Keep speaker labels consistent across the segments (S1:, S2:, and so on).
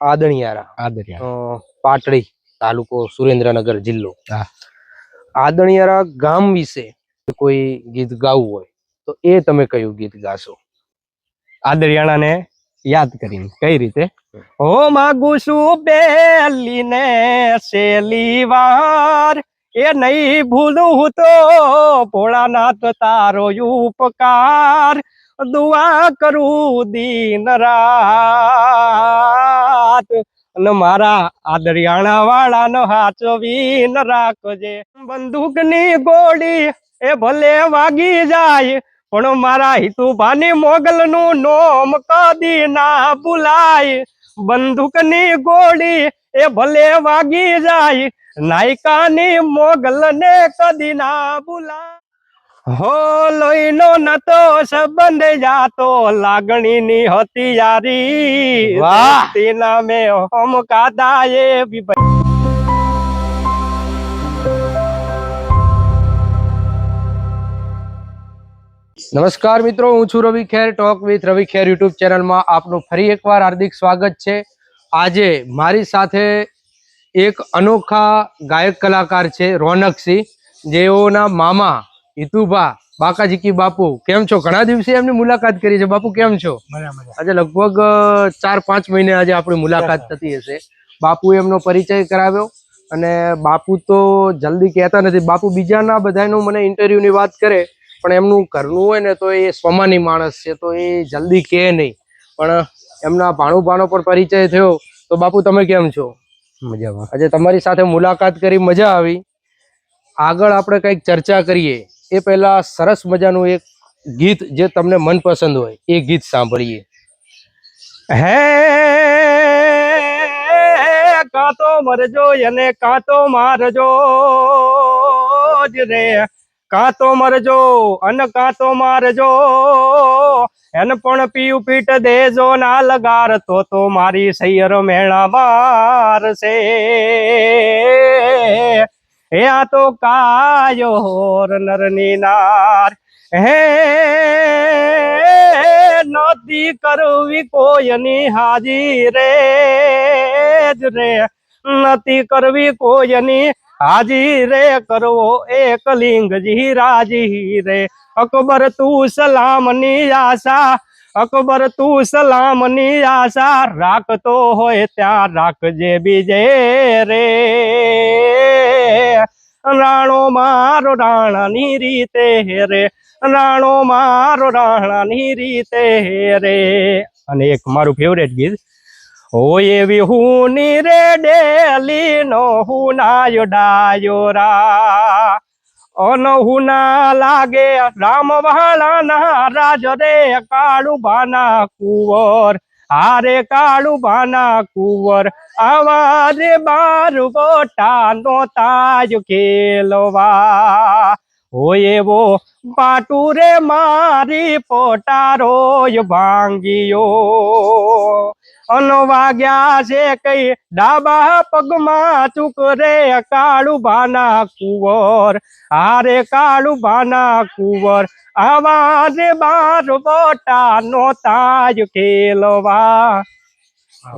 S1: આદણિયારા. આદણિયારા. પાટડી તાલુકો સુરેન્દ્રનગર જિલ્લો. આદણિયારા ગામ વિશે કોઈ ગીત ગાવું હોય તો એ તમે કયું ગીત ગાશો?
S2: આદરિયાણાને યાદ કરીને. કઈ રીતે? હો માગું છું બેલીને ને છેલ્લી વાર. એ નહીં ભૂલું તો ભોળાનાથ તારો ઉપકાર. દુઆ કરું દીન રાત અને મારા આદરિયાણા વાળાનો હાચવીન રાખજે. બંદૂકની ગોળી એ ભલે વાગી જાય, પણ મારા હિતુભાની મોગલનું નોમ કદી ના ભૂલાય. બંદૂકની ગોળી એ ભલે વાગી જાય, નાયકાની મોગલને કદી ના ભૂલાય. હો લોહીનો નતો સંબંધ જાતો લાગણીની હતી યારી.
S1: વાહ!
S2: તેના મે હમ કાદા એ
S1: નમસ્કાર મિત્રો હું છું Ravi Kher talk with Ravi Kher YouTube ચેનલમાં આપનું ફરી એકવાર હાર્દિક સ્વાગત છે. આજે મારી સાથે એક અનોખા ગાયક કલાકાર છે રોનકસિંહ. જેઓના મામા હિતુભા બાકાજીકી બાપુ કેમ છો? ઘણા દિવસે એમની મુલાકાત કરી છે. બાપુ કેમ છો? આજે લગભગ ચાર પાંચ મહિને આજે આપણી મુલાકાત થતી હશે. બાપુ એમનો પરિચય કરાવ્યો અને બાપુ તો જલ્દી કહેતા નથી. બાપુ બીજાના બધાનું મને ઇન્ટરવ્યુની વાત કરે પણ એમનું ઘરનું હોય ને તો એ સ્વમાની માણસ છે તો એ જલ્દી કહે નહીં. પણ એમના ભાણું ભાણો પણ પરિચય થયો. તો બાપુ તમે કેમ છો?
S2: મજામાં.
S1: આજે તમારી સાથે મુલાકાત કરી મજા આવી. આગળ આપણે કંઈક ચર્ચા કરીએ. એ પહેલા સરસ મજાનું એક ગીત જે તમને મનપસંદ હોય, એ ગીત સાંભળીએ.
S2: હે કાં તો મરજો અને કાં તો મારજો જ રે. કાં તો મરજો, અને કાં તો મારજો, એને પણ પીયું પીટ દેજો, ના લગાર તો તો મારી સૈયર મેળા મારશે. હે આ તો કાયો હોર નરની નાર હે નદી કરવી કોઈની હાજી રે જ રે નથી કરવી કોઈની હાજી રે કરવો એક લિંગજી રાજી રે અકબર તું સલામની આશા અકબર તું સલામની આશા રાખતો હોય ત્યાં રાખજે બીજે રે. રાણો મારો રાણાની રીતે રે. રાણો મારો રાણાની રીતે રે. અને એક મારું ફેવરેટ ગીત હોય એવી હુની રે ડેલી નો હુનાયો ડાયો રા અનહુના લાગે રામ વાળાના રાજ રે કાળુ બાના કુંવર. હારે કાળુ બાના કુંવર રે બાર ગોટાનો તાજ ખેલવા. હોય એવો પાટુરે મારી પોટારો ભાંગીયો. અન વાગ્યા છે કઈ ડાબા પગમાં ચૂક રે કાળુ ભાના કુંવર. હારે કાળુ ભાના કુંવર આવાજ બાર બોટા નો તાજ ખેલવા.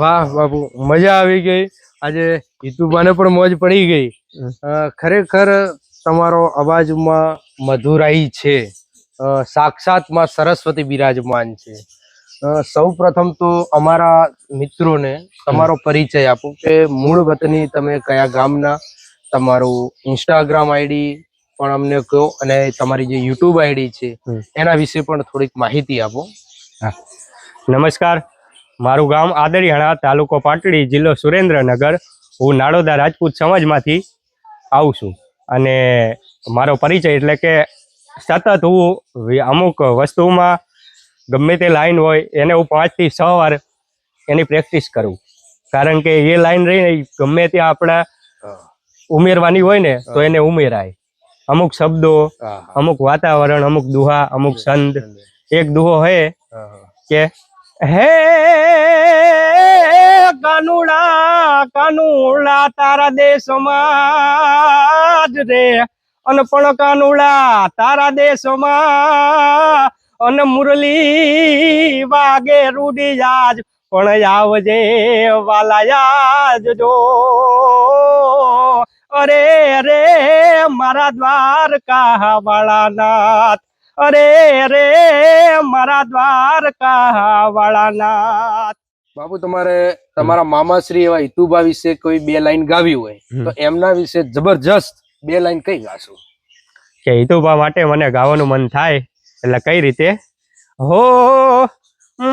S1: વાહ બાપુ મજા આવી ગઈ. આજે હિતુભાને પણ મોજ પડી ગઈ. ખરેખર તમારો અવાજમાં મધુરાઈ છે. સાક્ષાતમાં સરસ્વતી બિરાજમાન છે. સૌ પ્રથમ તો અમારા મિત્રોને તમારો પરિચય આપો કે મૂળ વતની તમે કયા ગામના તમારું ઇન્સ્ટાગ્રામ આઈડી પણ અમને કહો અને તમારી જે યુટ્યુબ આઈડી છે એના વિશે પણ થોડીક માહિતી આપો.
S2: નમસ્કાર. મારું ગામ આદરિયાણા તાલુકો પાટડી જિલ્લો સુરેન્દ્રનગર. હું નાડોદા રાજપૂત સમાજમાંથી આવું છું. અને મારો પરિચય એટલે કે સતત હું અમુક વસ્તુમાં ગમે તે લાઈન હોય એને હું પાંચથી છ વાર એની પ્રેક્ટિસ કરું. કારણ કે એ લાઈન રહીને ઈ ગમે તે આપણા ઉમેરવાની હોય ને તો એને ઉમેરાય. અમુક શબ્દો અમુક વાતાવરણ અમુક દુહા અમુક છંદ. એક દુહો હે. કે હે કાનુડા કાનુડા તારા દેશમાં જ રે. અનપણ કાનુડા તારા દેશમાં અન મુરલી વાગે રૂડી જાજ પણ આવજે વાલાયાજ જો. અરે રે મારા દ્વારકા વાળાનાથ અરે રે મારા દ્વારકા વાળાનાથ
S1: બાપુ તમારે તમારા મામાશ્રી એવા હિતુભા વિશે કોઈ બે લાઈન ગાવી હોય તો એમના વિશે જબરજસ્ત બે લાઈન કઈ ગાશો?
S2: કે હિતુભા માટે મને ગાવાનું મન થાય એટલે કઈ રીતે? હો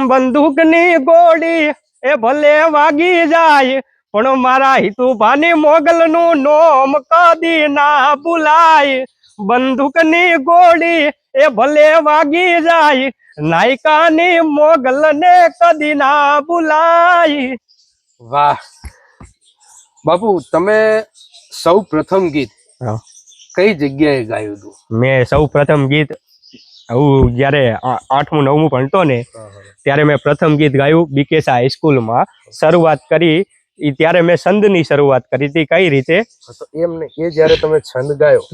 S2: બંદૂકની ગોળી એ ભલે વાગી જાય પણ મારા હિતુભાની મોગલનું નોમ કદી ના ભૂલાય. બંદૂકની ગોળી એ ભલે વાગી જાય નાયકાની મોગલને કદી ના ભૂલાય.
S1: વાહ. બાપુ તમે સૌ પ્રથમ ગીત. કઈ જગ્યાએ ગાયું હતું?
S2: મેં સૌ પ્રથમ ગીત હું જ્યારે આઠમું નવમું ભણતો ને ત્યારે મેં પ્રથમ ગીત ગાયું બીકેસા હાઈસ્કૂલમાં શરૂઆત કરી ત્યારે મેં છંદની શરૂઆત કરી હતી કઈ રીતે?
S1: એમ ને એ જ્યારે તમે છંદ ગાયો.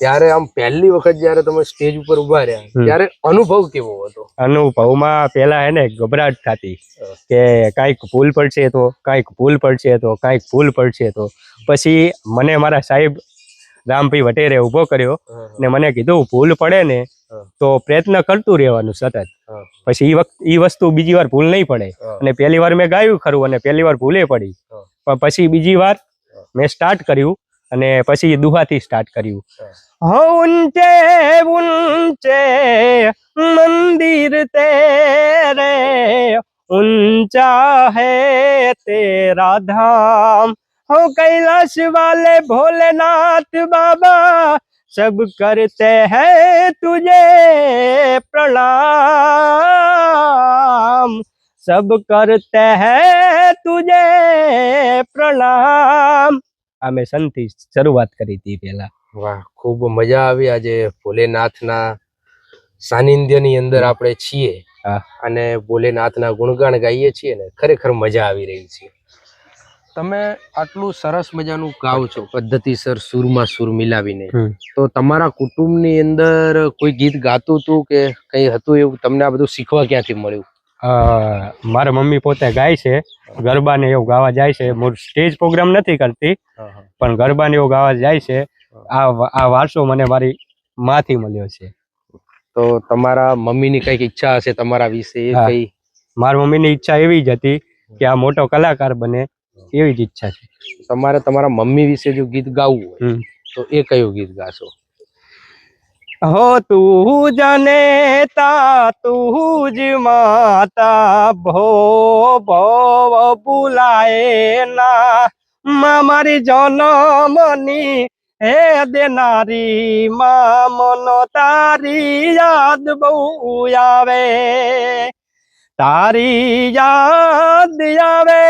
S1: ત્યારે આમ પહેલી વખત જ્યારે તમે સ્ટેજ ઉપર ઊભા રહ્યા ત્યારે અનુભવ કેવો હતો?
S2: અનુભવમાં પેલા એને ગભરાટ થતી કે કાંઈક ભૂલ પડશે તો કાંઈક ભૂલ પડશે તો કાંઈક ભૂલ પડશે તો. પછી મને મારા સાહેબ રામભાઈ વટેરે ઊભો કર્યો ને મને કીધું ભૂલ પડે ને તો પ્રયત્ન કરતું રહેવાનું સતત. પછી એ વખત એ વસ્તુ બીજી વાર ભૂલ નહીં પડે. અને પહેલી વાર મેં ગાયું ખરું અને પહેલી વાર ભૂલે પડી. પણ પછી બીજી વાર મેં સ્ટાર્ટ કર્યું અને પછી દુહાથી સ્ટાર્ટ કર્યું
S1: હા.
S2: હો ઊંચે ઊંચે મંદિર તેરે ઊંચા હૈ તેરા ધામ हो कैलाश वाले भोलेनाथ बाबा सब करते हैं तुझे प्रणाम सब करते हैं तुझे પ્રણામ આ મેં સંથી શરૂઆત કરી હતી પેલા
S1: વાહ ખૂબ મજા આવી આજે ભોલેનાથના સાનિધ્યની અંદર આપણે છીએ અને ભોલેનાથના ગુણગાન ગાઈએ છીએ ને ખરેખર મજા આવી રહી છે. તમે આટલું સરસ મજાનું ગાઓ છો પદ્ધતિસર સુરમાં સુર મિલાવીને. તો તમારા કુટુંબની અંદર કોઈ ગીત ગાતું હતું કે કઈ હતું એવું તમને આ બધું શીખવા ક્યાંથી મળ્યું?
S2: મારા મમ્મી પોતે ગાય છે. ગરબાને એવું ગાવા જાય છે. સ્ટેજ પ્રોગ્રામ નથી કરતી પણ ગરબાને એવું ગાવા જાય છે. આ આ વારસો મને મારી માથી મળ્યો છે.
S1: તો તમારા મમ્મીની કંઈક ઈચ્છા હશે તમારા વિશે. કઈ?
S2: મારા મમ્મીની ઈચ્છા એવી જ હતી કે આ મોટો કલાકાર બને એવી જ ઈચ્છા છે.
S1: તમારે તમારા મમ્મી વિશે જો ગીત ગાવું હોય તો એ કયું ગીત ગાશો?
S2: હો તું જને તા તું જ માતા, ભો ભો બોલાય ના. મારી જનમની હે દેનારી, મા મનો તારી યાદ બહુ આવે. તારી યાદ આવે,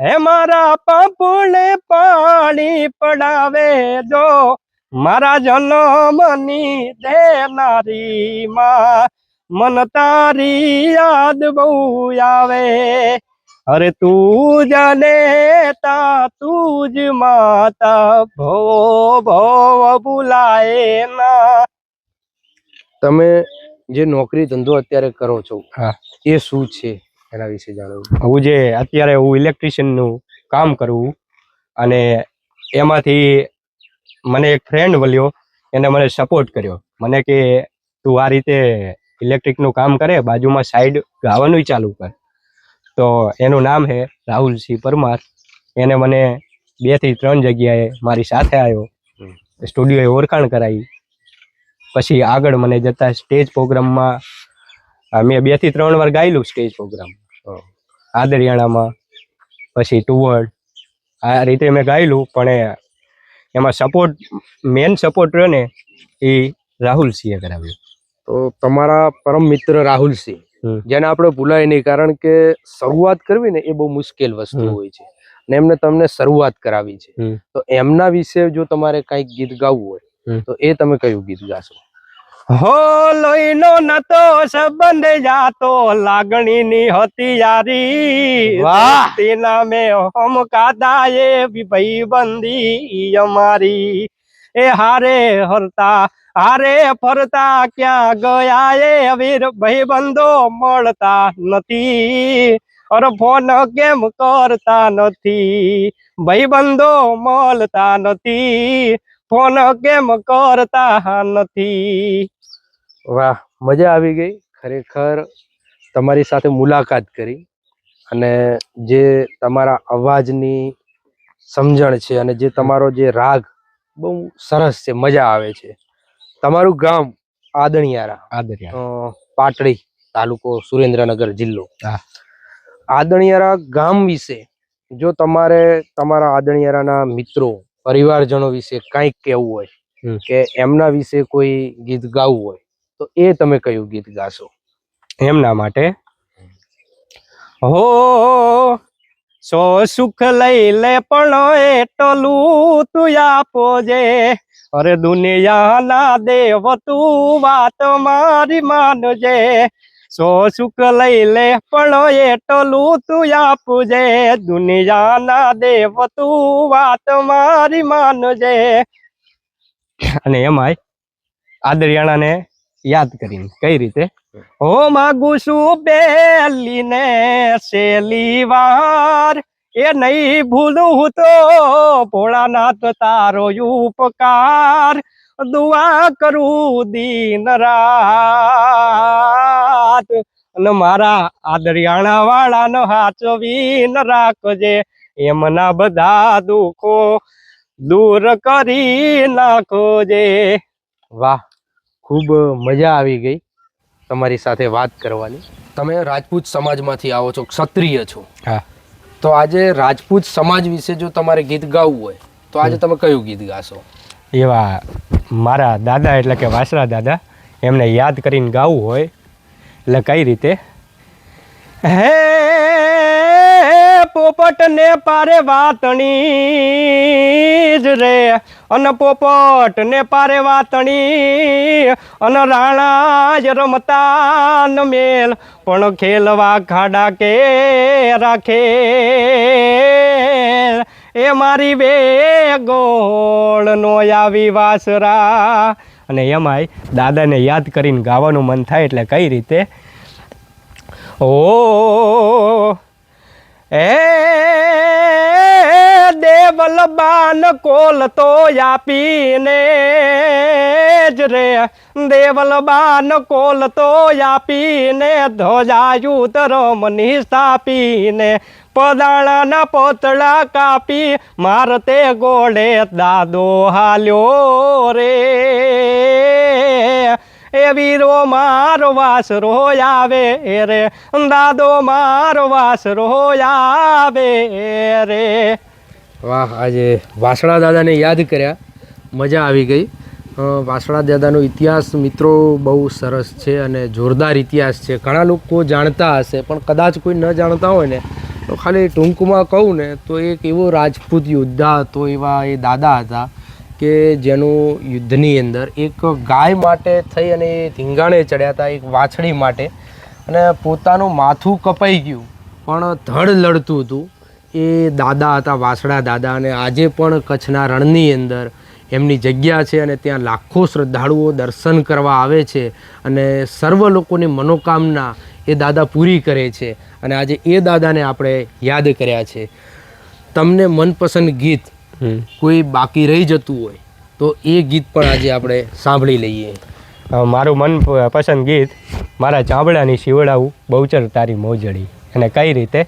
S2: હે મારા પંપુને પાણી પડાવે. જો મારા જન્મની દેનારી માં મન તારી યાદ બહુ આવે. અરે તું જાને તા તું જ માતા ભો ભવ બોલાય ના.
S1: તમે જે નોકરી ધંધો અત્યારે કરો છો
S2: હા.
S1: એ શું છે એના વિશે જાણવું?
S2: હું જે અત્યારે હું ઇલેક્ટ્રિશિયનનું કામ કરું અને એમાંથી મને એક ફ્રેન્ડ મળ્યો એને મને સપોર્ટ કર્યો. મને કે તું આ રીતે ઇલેક્ટ્રિકનું કામ કરે બાજુમાં સાઈડ ગાવાનું ચાલુ કર. તો એનું નામ છે રાહુલસિંહ પરમાર. એને મને બેથી ત્રણ જગ્યાએ મારી સાથે આવ્યો સ્ટુડિયોએ ઓળખાણ કરાવી. પછી આગળ મને જતા સ્ટેજ પ્રોગ્રામમાં મેં બેથી ત્રણ વાર ગાયેલું સ્ટેજ પ્રોગ્રામ. આદરિયાણામાં પછી ટુવર્ડ આ રીતે મેં ગાયેલું પણ એમાં સપોર્ટ મેન સપોર્ટ રહ્યો ને એ રાહુલ સિંહે કરાવ્યો.
S1: તો તમારા પરમ મિત્ર રાહુલ
S2: સિંહ
S1: જેને આપણે ભૂલાય નહીં કારણ કે શરૂઆત કરવી ને એ બહુ મુશ્કેલ વસ્તુ હોય છે. ને એમને તમને શરૂઆત કરાવી છે. તો એમના વિશે જો તમારે કંઈક ગીત ગાવું હોય તો એ તમે કયું ગીત ગાશો?
S2: હો લોહીનો નતો સંબંધ જાતો લાગણીની હતી યારી
S1: વાહ!
S2: તેના મે હમ કાદા એ ભાઈ બંદી અમારી. એ હારે હરતા હારે ફરતા ક્યાં ગયા એ વીર ભાઈબંધો મળતા નથી. અરે ફોન કેમ કરતા નથી? ભાઈબંધો મળતા નથી. ફોન કેમ કરતા નથી?
S1: વાહ મજા આવી ગઈ. ખરેખર તમારી સાથે મુલાકાત કરી અને જે તમારા અવાજની સમજણ છે અને જે તમારો જે રાગ બહુ સરસ છે મજા આવે છે. તમારું ગામ આદણિયારા આદણિયારા. પાટડી તાલુકો સુરેન્દ્રનગર જિલ્લો. આદણિયારા ગામ વિશે જો તમારે તમારા આદણિયારાના મિત્રો પરિવારજનો વિશે કંઈક કહેવું હોય કે એમના વિશે કોઈ ગીત ગાવું હોય તો એ તમે કયું ગીત ગાશો?
S2: એમના માટે? હો, સો સુખ લઈ લે પણ એટલું તું આપો જે. અરે દુનિયાના દેવ, તું વાત મારી માનજે. સો સુખ લઈ લે પણ એટલું તું આપજે દુનિયાના દેવ, તું વાત મારી માનજે. અને એમાંય આદરિયાણાને યાદ કરીને કઈ રીતે? હો. માગું છું બેલીને સેલી વાર એ નહીં ભૂલું તો ભોળાનાથ તારો ઉપકાર દુઆ કરું દિન રાત. અને મારા આદરિયાણા વાળાનો ન રાખજે એમના બધા દુઃખો દૂર કરી નાખોજે.
S1: વાહ. ખૂબ મજા આવી ગઈ તમારી સાથે વાત કરવાની. તમે રાજપૂત સમાજમાંથી આવો છો ક્ષત્રિય છો.
S2: હા.
S1: તો આજે રાજપૂત સમાજ વિશે જો તમારે ગીત ગાવું હોય તો આજે તમે કયું ગીત ગાશો?
S2: એવા મારા દાદા એટલે કે વાસરા દાદા એમને યાદ કરીને ગાવું હોય એટલે કઈ રીતે? હે પોપટ ને પારે વાતણી જ રે. અને પોપટ ને પારે વાતણી, અને રાણા જ રમતા ન મેલ. પણ ખેલવા ખાડા કે રાખે એ મારી બે ગોળ નો આવી વાસરા. અને એમાંય દાદાને યાદ કરીને ગાવાનું મન થાય એટલે કઈ રીતે? ઓ એ દેવલ બાન કોલ તો આપીને જ રે. દેવલ બાન કોલ તો આપીને ધ્વજાયું તરમની સ્થાપીને પદાણાના પોતળા કાપી મારતે ગોળે દાદો હાલ્યો રે. એ વીરો મારો વાસ આવે રે. દાદો મારો વાસ આવે રે.
S1: વાહ, આજે વાસણા દાદાને યાદ કર્યા. મજા આવી ગઈ. વાસણા દાદાનો ઇતિહાસ મિત્રો બહુ સરસ છે અને જોરદાર ઇતિહાસ છે. ઘણા લોકો જાણતા હશે, પણ કદાચ કોઈ ન જાણતા હોય ને, તો ખાલી ટૂંકમાં કહું ને, તો એક એવો રાજપૂત યોદ્ધા હતો એવા એ દાદા હતા. કે જેનું યુદ્ધની અંદર એક ગાય માટે થઈ અને એ ધીંગાણે ચડ્યા હતા, એક વાછડી માટે. અને પોતાનું માથું કપાઈ ગયું, પણ ધડ લડતું હતું. એ દાદા હતા વાસડા દાદા, અને આજે પણ કચ્છના રણની અંદર એમની જગ્યા છે અને ત્યાં લાખો શ્રદ્ધાળુઓ દર્શન કરવા આવે છે અને સર્વ લોકોની મનોકામના એ દાદા પૂરી કરે છે. અને આજે એ દાદાને આપણે યાદ કર્યા છે. તમને મનપસંદ ગીત કોઈ બાકી રહી જતું હોય તો એ ગીત પણ આજે આપણે સાંભળી લઈએ.
S2: મારું મન પસંદ ગીત મારા ચાંબડાની શિવડાવું બહુચર તારી મોજડી. અને કઈ રીતે?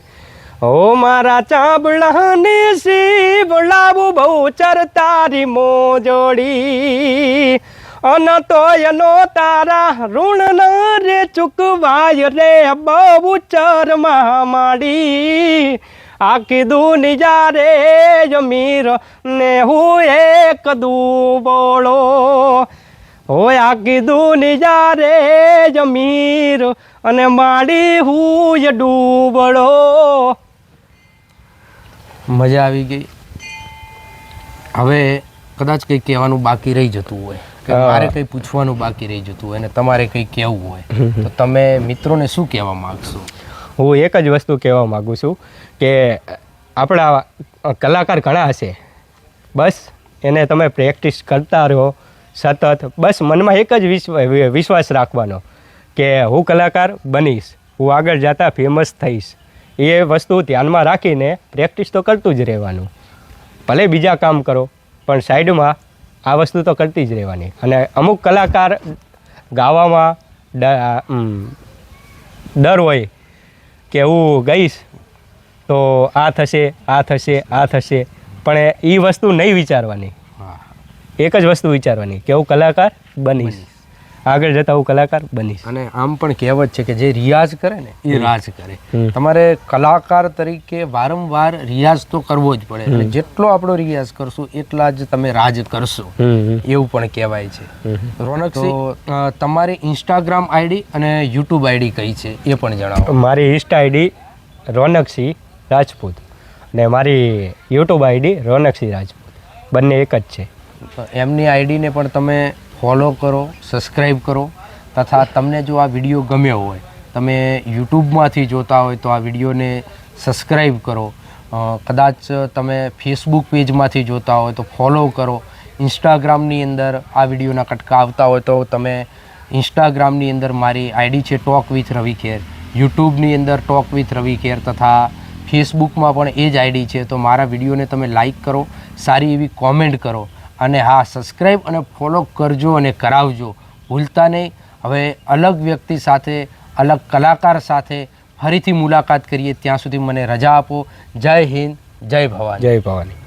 S2: ઓ મારા ચાંબડાની શિવડાવું બહુચર તારી મોજડી. અન તોયનો તારા ઋણ ન રે ચૂકવાય રે બહુચર માડી. આખી દુનિયા રે જમીર ને હું એક દુબોળો. હોય આખી દુનિયા રે જમીર અને માડી હું ડૂબળો.
S1: મજા આવી ગઈ. હવે કદાચ કંઈ કહેવાનું બાકી રહી જતું હોય કે મારે કંઈ પૂછવાનું બાકી રહી જતું હોય અને તમારે કંઈ કહેવું હોય તો તમે મિત્રોને શું કહેવા માગશો?
S2: હું એક જ વસ્તુ કહેવા માગું છું કે આપણા કલાકાર ઘણા હશે. બસ એને તમે પ્રેક્ટિસ કરતા રહો, સતત. બસ મનમાં એક જ વિશ્વ, વિશ્વાસ રાખવાનો કે હું કલાકાર બનીશ, હું આગળ જતા ફેમસ થઈશ. એ વસ્તુ ધ્યાનમાં રાખીને પ્રેક્ટિસ તો કરતું જ રહેવાનું. ભલે બીજા કામ કરો, પણ સાઈડમાં આ વસ્તુ તો કરતી જ રહેવાની. અને અમુક કલાકાર ગાવામાં ડર હોય કે હું ગઈશ તો આ થશે આ થશે આ થશે. પણ એ વસ્તુ નહીં વિચારવાની. એક જ વસ્તુ વિચારવાની કે હું કલાકાર બનીશ. આગળ જતા હું કલાકાર બનીશ.
S1: અને આમ પણ કહેવત છે કે જે રિયાઝ કરે ને એ રાજ કરે. તમારે કલાકાર તરીકે વારંવાર રિયાઝ તો કરવો જ પડે. અને જેટલો આપણો રિયાઝ કરશું એટલા જ તમે રાજ કરશો. એવું પણ કહેવાય છે. રોનક તો તમારી ઇન્સ્ટાગ્રામ આઈડી અને યુટ્યુબ આઈડી કઈ છે? એ પણ જણાવો.
S2: મારી ઇન્સ્ટા આઈડી રોનકસિંહ રાજપૂત. ને મારી યુટ્યુબ આઈડી રોનકસિંહ રાજપૂત. બંને એક જ છે.
S1: એમની આઈડીને પણ તમે ફોલો કરો સબસ્ક્રાઈબ કરો તથા તમને જો આ વીડિયો ગમ્યો હોય, તમે યુટ્યુબમાંથી જોતા હોય તો આ વિડીયોને સબસ્ક્રાઈબ કરો. કદાચ તમે ફેસબુક પેજમાંથી જોતા હોય તો ફોલો કરો. ઇન્સ્ટાગ્રામની અંદર આ વિડીયોના કટકા આવતા હોય તો તમે ઇન્સ્ટાગ્રામની અંદર મારી આઈડી છે ટોક વિથ રવિ ખેર યુટ્યુબની અંદર ટોક વિથ રવિ ખેર તથા ફેસબુકમાં પણ એ જ આઈડી છે. તો મારા વિડીયોને તમે લાઇક કરો, સારી એવી કોમેન્ટ કરો. અને હા સબસ્ક્રાઈબ અને ફોલો કરજો અને કરાવજો. ભૂલતા નહીં. હવે અલગ વ્યક્તિ સાથે, અલગ કલાકાર સાથે ફરીથી મુલાકાત કરીએ. ત્યાં સુધી મને રજા આપો. જય હિન્દ, જય ભવાની.
S2: જય ભવાની.